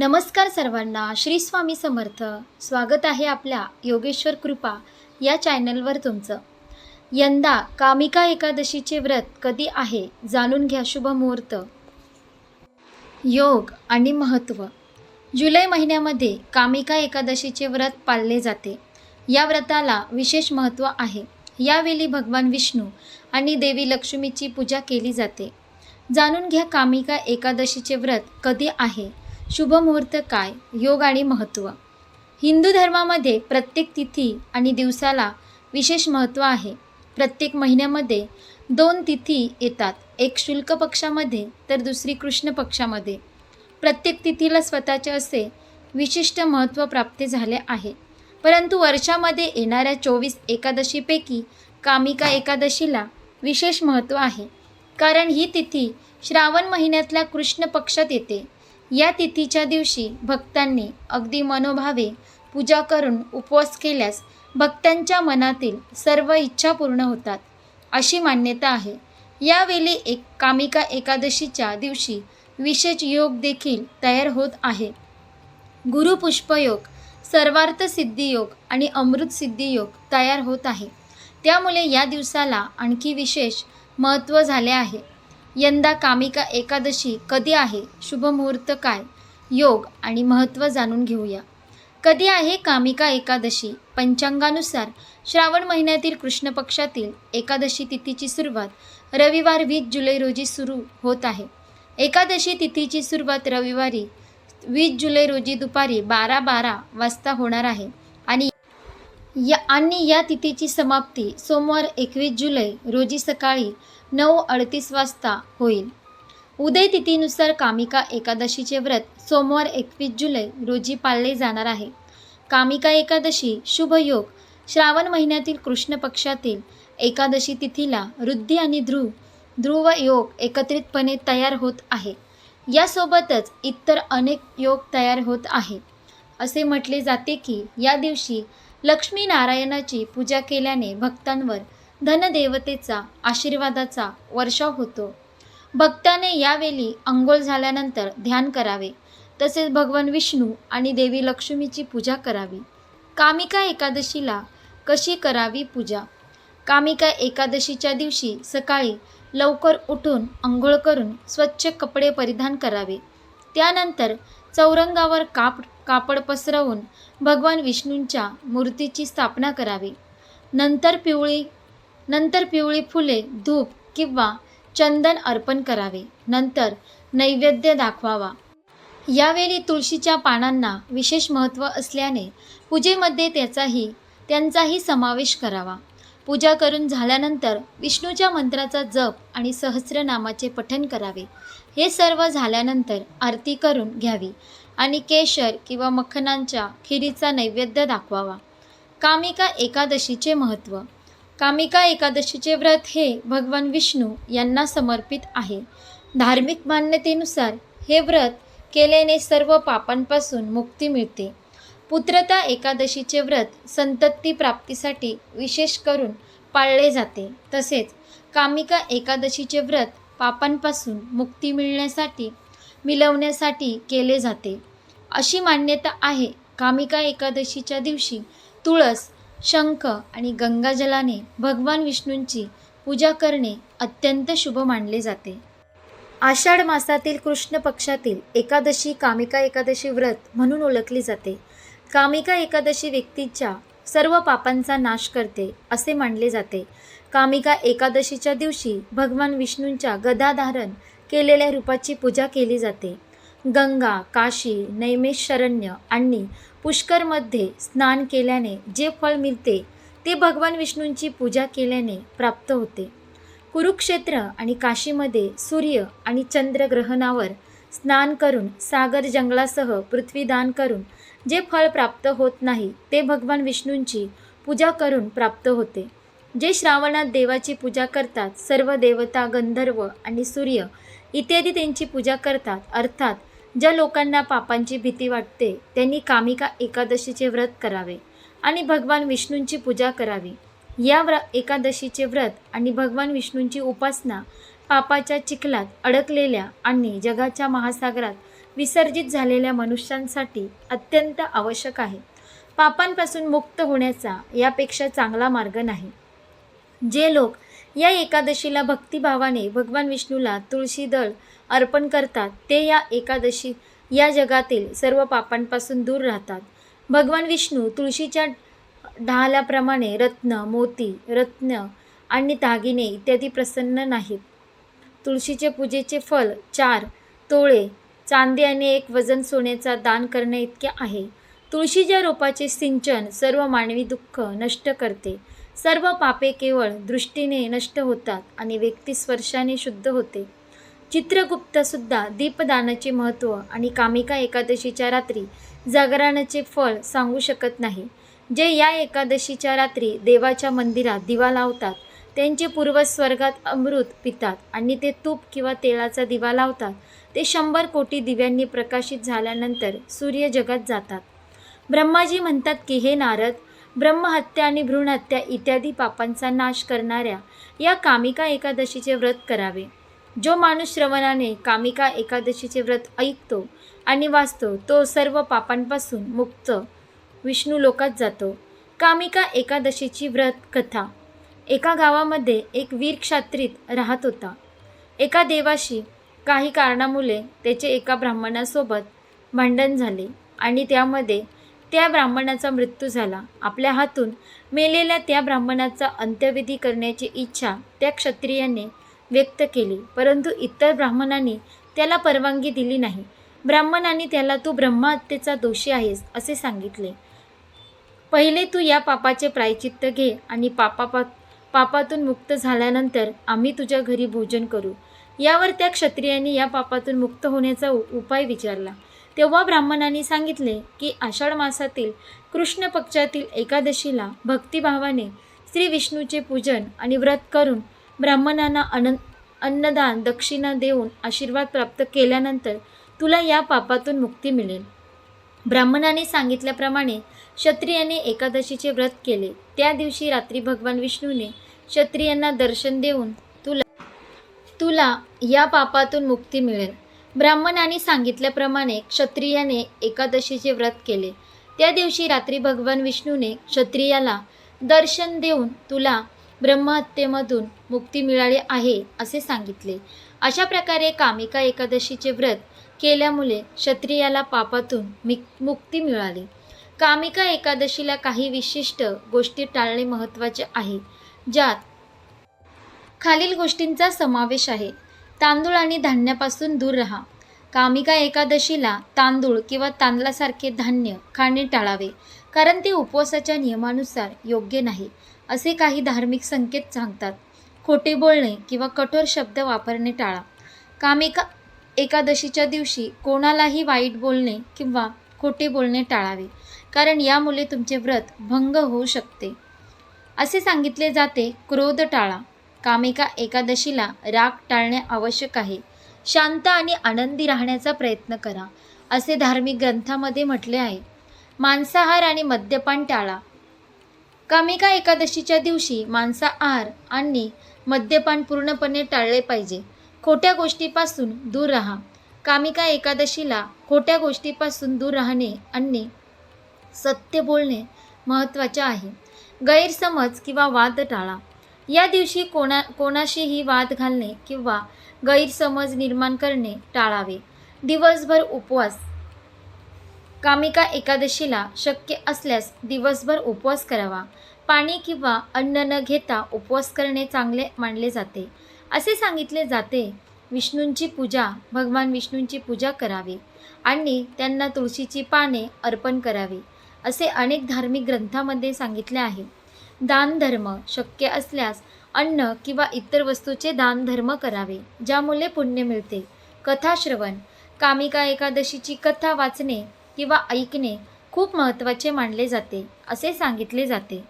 नमस्कार सर्वांना श्री स्वामी समर्थ. स्वागत आहे आपल्या योगेश्वर कृपा या चॅनलवर तुमचं. यंदा कामिका एकादशीचे व्रत कधी आहे जाणून घ्या शुभ मुहूर्त. योग आणि महत्त्व जुलै महिन्यामध्ये कामिका एकादशीचे व्रत पाळले जाते. या व्रताला विशेष महत्त्व आहे. यावेळी भगवान विष्णू आणि देवी लक्ष्मीची पूजा केली जाते. जाणून घ्या कामिका एकादशीचे व्रत कधी आहे शुभ मुहूर्त काय? योग आणि महत्त्व हिंदू धर्मामध्ये प्रत्येक तिथी आणि दिवसाला विशेष महत्त्व आहे. प्रत्येक महिन्यामध्ये दोन तिथी येतात. एक शुल्क पक्षामध्ये तर दुसरी कृष्ण पक्षामध्ये. प्रत्येक तिथीला स्वतःचे असे विशिष्ट महत्त्व प्राप्त झाले आहे. परंतु वर्षामध्ये येणाऱ्या चोवीस एकादशीपैकी कामिका एकादशीला विशेष महत्त्व आहे. कारण ही तिथी श्रावण महिन्यातल्या कृष्ण पक्षात येते. या तिथीच्या दिवशी भक्तांनी अगदी मनोभावे पूजा करून उपवास केल्यास भक्तांच्या मनातील सर्व इच्छा पूर्ण होतात अशी मान्यता आहे. यावेळी एक कामिका एकादशीच्या दिवशी विशेष योग देखील तयार होत आहे. गुरुपुष्पयोग सर्वार्थ सिद्धियोग आणि अमृत सिद्धियोग तयार होत आहे. त्यामुळे या दिवसाला आणखी विशेष महत्त्व झाले आहे. यंदा कामिका एकादशी कधी आहे? शुभ मुहूर्त काय? योग आणि महत्त्व जाणून घेऊया. कधी आहे कामिका एकादशी? पंचांगानुसार श्रावण महिन्यातील कृष्ण पक्षातील एकादशी तिथीची सुरुवात रविवार वीस जुलै रोजी सुरू होत आहे. एकादशी तिथीची सुरुवात रविवारी वीस जुलै रोजी दुपारी बारा बारा वाजता होणार आहे आणि या आणि या तिथीची समाप्ती सोमवार एकवीस जुलै रोजी सकाळी नऊ अडतीस वाजता होईल. उदय तिथीनुसार कामिका एकादशीचे व्रत सोमवार एकवीस जुलै रोजी पाळले जाणार आहे. कामिका एकादशी शुभ योग. श्रावण महिन्यातील कृष्ण पक्षातील एकादशी तिथीला वृद्धी आणि ध्रुव ध्रुव योग एकत्रितपणे तयार होत आहे. यासोबतच इतर अनेक योग तयार होत आहे. असे म्हटले जाते की या दिवशी लक्ष्मी नारायणाची पूजा केल्याने भक्तांवर धनदेवतेचा आशीर्वादाचा वर्षाव होतो. भक्ताने यावेळी अंघोळ झाल्यानंतर ध्यान करावे. तसेच भगवान विष्णू आणि देवी लक्ष्मीची पूजा करावी. कामिका एकादशीला कशी करावी पूजा? कामिका एकादशीच्या दिवशी सकाळी लवकर उठून अंघोळ करून स्वच्छ कपडे परिधान करावे. त्यानंतर चौरंगावर काप कापड पसरवून भगवान विष्णूंच्या मूर्तीची स्थापना करावी. नंतर पिवळी नंतर पिवळी फुले धूप किंवा चंदन अर्पण करावे. नंतर नैवेद्य दाखवावा. यावेळी तुळशीच्या पानांना विशेष महत्त्व असल्याने पूजेमध्ये त्याचाही त्यांचाही समावेश करावा. पूजा करून झाल्यानंतर विष्णूच्या मंत्राचा जप आणि सहस्रनामाचे पठण करावे. हे सर्व झाल्यानंतर आरती करून घ्यावी आणि केशर किंवा मखनांच्या खिरीचा नैवेद्य दाखवावा. कामिका एकादशीचे महत्त्व. कामिका एकादशीचे व्रत हे भगवान विष्णू यांना समर्पित आहे. धार्मिक मान्यतेनुसार हे व्रत केल्याने सर्व पापांपासून मुक्ती मिळते. पुत्रता एकादशीचे व्रत संतती प्राप्तीसाठी विशेष करून पाळले जाते. तसेच कामिका एकादशीचे व्रत पापांपासून मुक्ती मिळण्यासाठी मिळवण्यासाठी केले जाते. अशी मान्यता आहे कामिका एकादशीच्या दिवशी तुळस शंख आणि गंगाजलाने भगवान विष्णूंची पूजा करणे अत्यंत शुभ मानले जाते. आषाढ मासातील कृष्ण पक्षातील एकादशी कामिका एकादशी व्रत म्हणून ओळखली जाते. कामिका एकादशी व्यक्तीच्या सर्व पापांचा नाश करते असे मानले जाते. कामिका एकादशीच्या दिवशी भगवान विष्णूंच्या गदाधारण केलेल्या रूपाची पूजा केली जाते. गंगा काशी नैमेशरण्य आणि पुष्करमध्ये स्नान केल्याने जे फळ मिळते ते भगवान विष्णूंची पूजा केल्याने प्राप्त होते. कुरुक्षेत्र आणि काशीमध्ये सूर्य आणि चंद्रग्रहणावर स्नान करून सागर जंगलासह पृथ्वीदान करून जे फळ प्राप्त होत नाही ते भगवान विष्णूंची पूजा करून प्राप्त होते. जे श्रावणात देवाची पूजा करतात सर्व देवता गंधर्व आणि सूर्य इत्यादी त्यांची पूजा करतात अर्थात ज्या लोकांना पापांची भीती वाटते त्यांनी कामिका एकादशीचे व्रत करावे आणि भगवान विष्णूंची पूजा करावी. या व्र एकादशीचे व्रत आणि भगवान विष्णूंची उपासना पापाच्या चिखलात अडकलेल्या आणि जगाच्या महासागरात विसर्जित झालेल्या मनुष्यांसाठी अत्यंत आवश्यक आहे. पापांपासून मुक्त होण्याचा यापेक्षा चांगला मार्ग नाही. जे लोक या एकादशीला भक्तिभावाने भगवान विष्णूला तुळशी दळ अर्पण करतात. ते या एकादशी या जगातील सर्व पापांपासून दूर राहतात. भगवान विष्णू तुळशीच्या ढालाप्रमाणे रत्न मोती रत्न आणि दागिने इत्यादी प्रसन्न नाहीत. तुळशीचे पूजेचे फल चार तोळे चांदी आणि एक वजन सोन्याचा दान करणे इतके आहे. तुळशीच्या रोपाचे सिंचन सर्व मानवी दुःख नष्ट करते. सर्व पापे केवळ दृष्टीने नष्ट होतात आणि व्यक्ती स्पर्शाने शुद्ध होते. चित्रगुप्तसुद्धा दीपदानाचे महत्त्व आणि कामिका एकादशीच्या रात्री जागरणाचे फळ सांगू शकत नाही. जे या एकादशीच्या रात्री देवाच्या मंदिरात दिवा लावतात त्यांचे पूर्वज स्वर्गात अमृत पितात आणि ते तूप किंवा तेलाचा दिवा लावतात. ते शंभर कोटी दिव्यांनी प्रकाशित झाल्यानंतर सूर्य जगात जातात. ब्रह्माजी म्हणतात की हे नारद ब्रह्महत्या आणि भ्रूणहत्या इत्यादी पापांचा नाश करणाऱ्या या कामिका एकादशीचे व्रत करावे. जो माणूस श्रवणाने कामिका एकादशीचे व्रत ऐकतो आणि वाचतो तो सर्व पापांपासून मुक्त विष्णू लोकात जातो. कामिका एकादशीची व्रत कथा. एका गावामध्ये एक वीर क्षात्रित राहत होता. एका देवाशी काही कारणामुळे त्याचे एका ब्राह्मणासोबत भांडण झाले आणि त्यामध्ये त्या ब्राह्मणाचा मृत्यू झाला. आपल्या हातून मेलेल्या त्या ब्राह्मणाचा अंत्यविधी करण्याची इच्छा त्या क्षत्रियाने व्यक्त केली. परंतु इतर ब्राह्मणांनी त्याला परवानगी दिली नाही. ब्राह्मणांनी त्याला तू ब्रह्महत्येचा दोषी आहेस असे सांगितले. पहिले तू या पापाचे प्रायचित्त घे आणि पापापा पापातून मुक्त झाल्यानंतर आम्ही तुझ्या घरी भोजन करू. यावर त्या क्षत्रियांनी या पापातून मुक्त होण्याचा उ- उपाय विचारला. तेव्हा ब्राह्मणांनी सांगितले की आषाढ मासातील कृष्ण पक्षातील एकादशीला भक्तिभावाने श्री विष्णूचे पूजन आणि व्रत करून ब्राह्मणांना अन अन्नदान दक्षिणा देऊन आशीर्वाद प्राप्त केल्यानंतर तुला या पापातून मुक्ती मिळेल. ब्राह्मणाने सांगितल्याप्रमाणे क्षत्रियाने एकादशीचे व्रत केले. त्या दिवशी रात्री भगवान विष्णूने क्षत्रियांना दर्शन देऊन तुला तुला या पापातून मुक्ती मिळेल. ब्राह्मणाने सांगितल्याप्रमाणे क्षत्रियाने एकादशीचे व्रत केले. त्या दिवशी रात्री भगवान विष्णूने क्षत्रियाला दर्शन देऊन तुला ब्रह्महत्येमधून मुक्ती मिळाली आहे असे सांगितले. अशा प्रकारे कामिका एकादशीचे व्रत केल्यामुळे क्षत्रियाला पापातून मिक मुक्ती मिळाली. कामिका एकादशीला काही विशिष्ट गोष्टी टाळणे महत्त्वाचे आहे ज्यात खालील गोष्टींचा समावेश आहे. तांदूळ आणि धान्यापासून दूर राहा. कामिका एकादशीला तांदूळ किंवा तांदळासारखे धान्य खाणे टाळावे कारण ते उपवासाच्या नियमानुसार योग्य नाही असे काही धार्मिक संकेत सांगतात. खोटे बोलणे किंवा कठोर शब्द वापरणे टाळा. कामिका एकादशीच्या दिवशी कोणालाही वाईट बोलणे किंवा खोटे बोलणे टाळावे कारण यामुळे तुमचे व्रत भंग होऊ शकते. असे सांगितले जाते क्रोध टाळा. कामिका एकादशीला राग टाळणे आवश्यक आहे. शांत आणि आनंदी राहण्याचा प्रयत्न करा असे धार्मिक ग्रंथामध्ये म्हटले आहे. मांसाहार आणि मद्यपान टाळा. कामिका एकादशीच्या दिवशी मांसाहार आणि मद्यपान पूर्णपणे टाळले पाहिजे. खोट्या गोष्टीपासून दूर राहा. कामिका एकादशीला खोट्या गोष्टीपासून दूर राहणे आणि सत्य बोलणे महत्त्वाचे आहे. गैरसमज किंवा वाद टाळा. या दिवशी कोणा कोणाशीही वाद घालणे किंवा गैरसमज निर्माण करणे टाळावे. दिवसभर उपवास. कामिका एकादशीला शक्य असल्यास दिवसभर उपवास करावा. पाणी किंवा अन्न न घेता उपवास करणे चांगले मानले जाते. असे सांगितले जाते विष्णूंची पूजा भगवान विष्णूंची पूजा करावी आणि त्यांना तुळशीची पाने अर्पण करावी असे अनेक धार्मिक ग्रंथामध्ये सांगितले आहे. दानधर्म शक्य असल्यास अन्न किंवा इतर वस्तूचे दानधर्म करावे ज्यामुळे पुण्य मिळते. कथाश्रवण कामिका एकादशीची कथा वाचणे किंवा ऐकणे खूप महत्त्वाचे मानले जाते असे सांगितले जाते.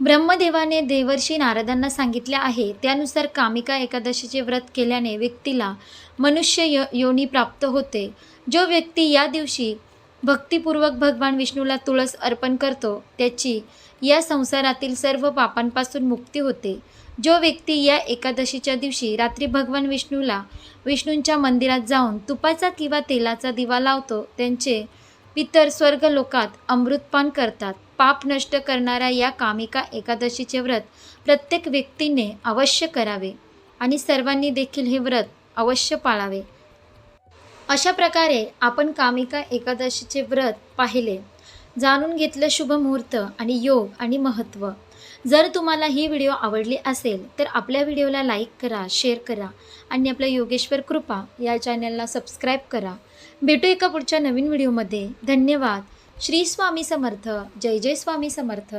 ब्रह्मदेवाने देवर्षी नारदांना सांगितले आहे त्यानुसार कामिका एकादशीचे व्रत केल्याने व्यक्तीला मनुष्य यो योनी प्राप्त होते. जो व्यक्ती या दिवशी भक्तिपूर्वक भगवान विष्णूला तुळस अर्पण करतो त्याची या संसारातील सर्व पापांपासून मुक्ती होते. जो व्यक्ती या एकादशीच्या दिवशी रात्री भगवान विष्णूला विष्णूंच्या मंदिरात जाऊन तुपाचा किंवा तेलाचा दिवा लावतो त्यांचे पितर स्वर्गलोकात अमृतपान करतात. पाप नष्ट करणाऱ्या या कामिका एकादशीचे व्रत प्रत्येक व्यक्तीने अवश्य करावे आणि सर्वांनी देखील हे व्रत अवश्य पाळावे. अशा प्रकारे आपण कामिका एकादशीचे व्रत पाहिले. जाणून घेतलं शुभ मुहूर्त आणि योग आणि महत्त्व जर तुम्हाला ही व्हिडिओ आवडली असेल तर आपल्या व्हिडिओला लाईक करा शेअर करा आणि आपल्या योगेश्वर कृपा या चॅनलला सबस्क्राईब करा. भेटू एका पुढच्या नवीन व्हिडिओमध्ये. धन्यवाद. श्री स्वामी समर्थ. जय जय स्वामी समर्थ.